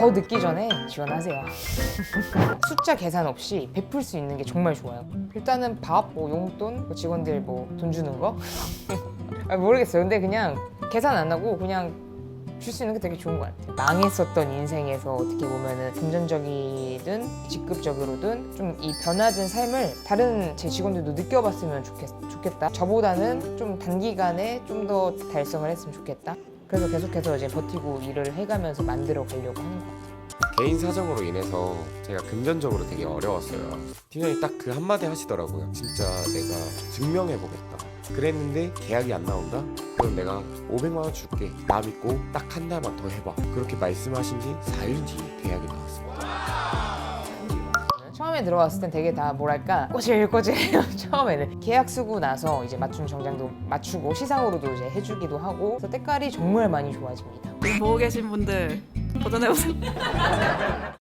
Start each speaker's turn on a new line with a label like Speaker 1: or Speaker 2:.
Speaker 1: 더 늦기 전에 지원하세요. 숫자 계산 없이 베풀 수 있는 게 정말 좋아요. 일단은 밥, 뭐 용돈, 뭐 직원들 뭐 돈 주는 거 아, 모르겠어요. 근데 그냥 계산 안 하고 그냥 줄 수 있는 게 되게 좋은 것 같아요. 망했었던 인생에서 어떻게 보면은 금전적이든 직급적으로든 좀 이 변화된 삶을 다른 제 직원들도 느껴봤으면 좋겠, 좋겠다. 저보다는 좀 단기간에 좀 더 달성을 했으면 좋겠다. 그래서 계속해서 이제 버티고 일을 해가면서 만들어 가려고 하는 것 같아요.
Speaker 2: 개인 사정으로 인해서 제가 금전적으로 되게 어려웠어요. 팀장이 딱 그 한마디 하시더라고요. 진짜 내가 증명해보겠다. 그랬는데 계약이 안 나온다? 그럼 내가 500만 원 줄게. 나 믿고 딱 한 달만 더 해봐. 그렇게 말씀하신 지 4일 뒤에 계약이 나왔습니다.
Speaker 1: 처음에 들어왔을 땐 되게 다 뭐랄까 꼬질꼬질해요 처음에는 계약 쓰고 나서 이제 맞춤 정장도 맞추고 시상으로도 이제 해주기도 하고 그래서 때깔이 정말 많이 좋아집니다
Speaker 3: 보고 계신 분들 도전해보세요.